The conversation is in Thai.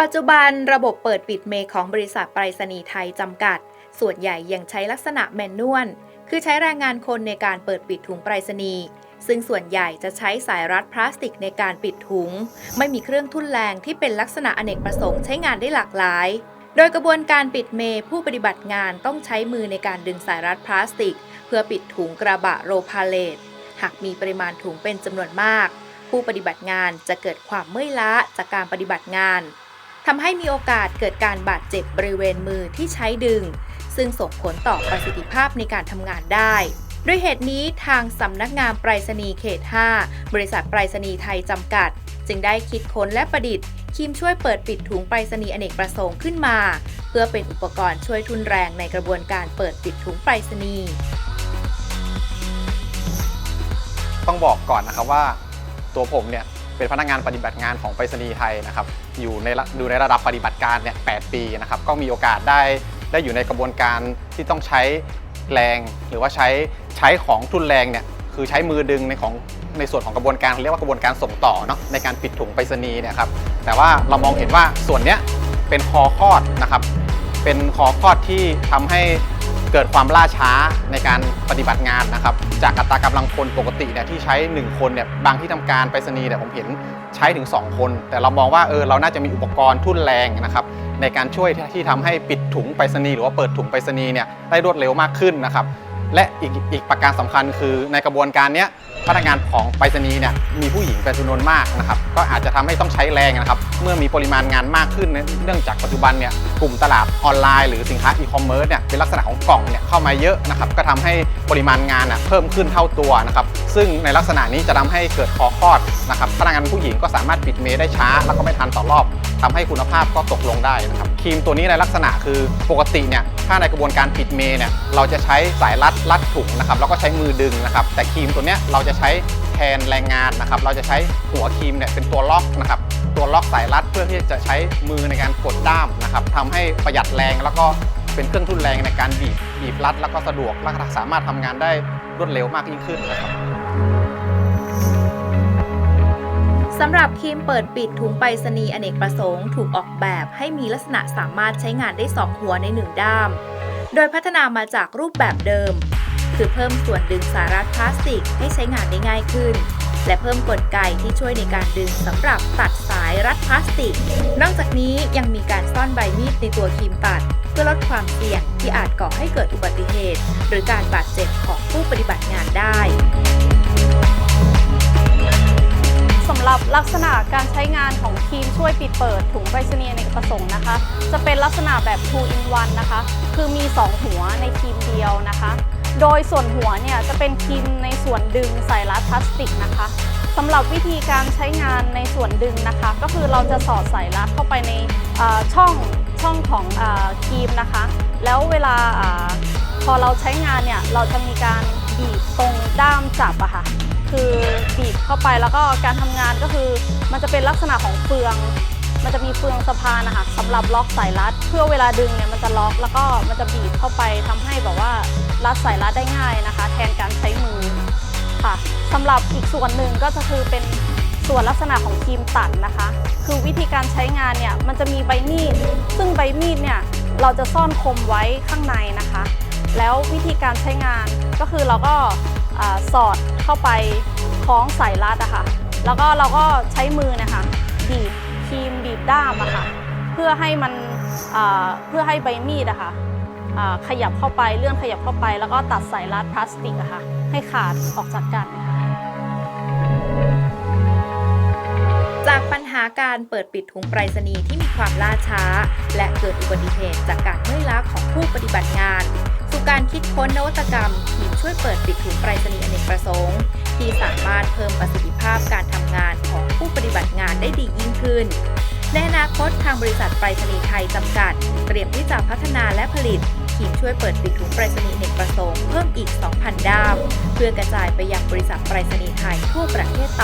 ปัจจุบันระบบเปิดปิดเมย์ของบริษัทไปรษณีย์ไทยจำกัด ส่วนใหญ่ยังใช้ลักษณะแมนนวลคือใช้แรงงานคนในการเปิดปิดถุงไปรษณีย์ซึ่งส่วนใหญ่จะใช้สายรัดพลาสติกในการปิดถุง ไม่มีเครื่องทุ่นแรงที่เป็นลักษณะอเนกประสงค์ใช้งานได้หลากหลาย โดยกระบวนการปิดเมย์ผู้ปฏิบัติงานต้องใช้มือในการดึงสายรัดพลาสติก เพื่อปิดถุงกระบะโรพาเลตหากมีปริมาณถุงเป็นจำนวนมาก ผู้ปฏิบัติงานจะเกิดความเมื่อยล้าจากการปฏิบัติงาน ทำให้มีโอกาสเกิดการบาดเจ็บบริเวณมือที่ใช้ดึง ซึ่งส่งผลต่อประสิทธิภาพในการทำงานได้ด้วยเหตุนี้ทางสำนักงานไปรษณีย์เขต 5 บริษัทไปรษณีย์ไทยจำกัด จึงได้คิดค้นและประดิษฐ์ครีมช่วยเปิดปิดถุงไปรษณีย์อเนกประสงค์ขึ้นมา เพื่อเป็นอุปกรณ์ช่วยทุนแรงในกระบวนการเปิดปิดถุงไปรษณีย์ต้องบอกก่อนนะครับว่า ตัวผมเนี่ย เป็นพนักงานปฏิบัติงานของไปรษณีย์ไทยนะครับอยู่ในระอยู่ในระดับปฏิบัติการเนี่ยแปีนะครับก็มีโอกาสได้ได้อยู่ในกระบวนการที่ต้องใช้แรงหรือว่าใช้ใช้ของทุนแรงเนี่ยคือใช้มือดึงในของในส่วนของกระบวนการเรียกว่ากระบวนการส่งต่อเนาะในการปิดถุงไปรษณีย์เนี่ยครับแต่ว่าเรามองเห็นว่าส่วนเนี้ยเป็นคอคอดนะครับเป็นคอคอดที่ทำให้ เกิดความล่าช้าในการปฏิบัติงานนะครับ จากอัตรากำลังคนปกติเนี่ยที่ใช้ 1 คนเนี่ยบางที่ทำการไปรษณีย์เนี่ยผมเห็นใช้ถึง 2 คน แต่เรามองว่าเออเราน่าจะมีอุปกรณ์ทุ่นแรงนะครับในการช่วยที่ที่ทำให้ปิดถุงไปรษณีย์หรือว่าเปิดถุงไปรษณีย์เนี่ยได้รวดเร็วมากขึ้นนะครับ และอีกอีกประการสำคัญคือในกระบวนการนี้พนักงานของไปรษณีย์เนี่ยมีผู้หญิงเป็นจำนวนมากนะครับก็อาจจะทำให้ต้องใช้แรงนะครับเมื่อมีปริมาณงานมากขึ้น เนื่องจากปัจจุบันเนี่ยกลุ่มตลาดออนไลน์หรือสินค้าอีคอมเมิร์ซเนี่ยเป็นลักษณะของกล่องเนี่ยเข้ามาเยอะนะครับก็ทำให้ปริมาณงานน่ยเพิ่มขึ้นเท่าตัวนะครับซึ่งในลักษณะนี้จะทำให้เกิดคอคอด นะครับพนักงานผู้หญิงก็สามารถปิดเมย์ได้ช้า แล้วก็ไม่ทันต่อรอบทำให้คุณภาพก็ตกลงได้นะครับครีมตัวนี้ในลักษณะคือปกติเนี่ยถ้าในกระบวนการปิดเมย์เนี่ยเราจะใช้สายรัดรัดถุงนะครับแล้วก็ใช้มือดึงนะครับแต่ครีมตัวเนี้ยเราจะใช้แทนแรงงานนะครับเราจะใช้หัวครีมเนี่ยเป็นตัวล็อกนะครับตัวล็อกสายรัดเพื่อที่จะใช้มือในการกดด้ามนะครับทำให้ประหยัดแรงแล้วก็เป็นเครื่องทุนแรงในการบีบบีบรัด แล้วก็สะดวกและสามารถทำงานได้รวดเร็วมากยิ่งขึ้นนะครับำหรับครีมเปิดปิดถุงไปรษณีย์อเนกประสงค์ถูกออกแบบให้มีลักษณะสามารถใช้งานได้สองหัวในหนึ่งด้าม โดยพัฒนามาจากรูปแบบเดิม คือเพิ่มส่วนดึงสารัดพลาสติกให้ใช้งานได้ง่ายขึ้น และเพิ่มกลไกที่ช่วยในการดึงสำหรับตัดสายรัดพลาสติก นอกจากนี้ยังมีการซ่อนใบมีดในตัวครีมตัด เพื่อลดความเสี่ยงที่อาจก่อให้เกิดอุบัติเหตุ หรือการบาดเจ็บของผู้ปฏิบัติงานได้ ลักษณะการใช้งานของครีมช่วยปิดเปิดถุงไปรษณีย์อเนประสงค์นะคะ จะเป็นลักษณะแบบ2 in 1นะคะ คือมี 2 หัวในครีมเดียวนะคะ โดยส่วนหัวเนี่ยจะเป็นครีมในส่วนดึงใส่รัดพลาสติกนะคะสำหรับวิธีการใช้งานในส่วนดึงนะคะ ก็คือเราจะสอดสายรัดเข้าไปในอ่อช่องช่องของครีมนะคะ แล้วเวลาอาพอเราใช้งานเนี่ยเราจะมีการบีบตรงด้ามจับอะค่ะ คือบีบเข้าไปแล้วก็การทำงานก็คือมันจะเป็นลักษณะของเฟือง มันจะมีเฟืองสะพานนะคะสำหรับล็อกสายรัด เพื่อเวลาดึงเนี่ยมันจะล็อกแล้วก็มันจะบีบเข้าไปทำให้แบบว่ารัดสายรัดได้ง่ายนะคะ แทนการใช้มือค่ะสำหรับอีกส่วนหนึ่งก็จะคือเป็นส่วนลักษณะของครีมตัดนะคะ คือวิธีการใช้งานเนี่ยมันจะมีใบมีด ซึ่งใบมีดเนี่ยเราจะซ่อนคมไว้ข้างในนะคะ แล้ววิธีการใช้งานก็คือเราก็ อสอดเข้าไปคล้องสายรัดอะค่ะ แล้วก็เราก็ใช้มือนะคะบีบครีมบีบด้ามอะค่ะ เพื่อให้มันเพื่อให้ใบมีดอะค่ะอ่าขยับเข้าไปเลื่อนขยับเข้าไป แล้วก็ตัดสายรัดพลาสติกอะค่ะ ให้ขาดออกจากกันค่ะจากปัญหาการเปิดปิดถุงไปรษณีย์ที่มีความล่าช้า และเกิดอุบัติเหตุจากการเมื่อยล้าของผู้ปฏิบัติงานู่การคิดค้นนวัตกรรม ทีมช่วยเปิดปิดถุงไปรษณีย์อเนกประสงค์ ที่สามารถเพิ่มประสิทธิภาพการทำงานของผู้ปฏิบัติงานได้ดียิ่งขึ้นในอนาคตทางบริษัทไปรษณีย์ไทยจำกัด เตรียมที่จะพัฒนาและผลิตทีมช่วยเปิดปิดถุงไปรษณีย์อเนกประสงค์เพิ่มอีก 2,000 ด้าม เพื่อกระจายไปยังบริษัทไปรษณีย์ไทยทั่วประเทศต่อ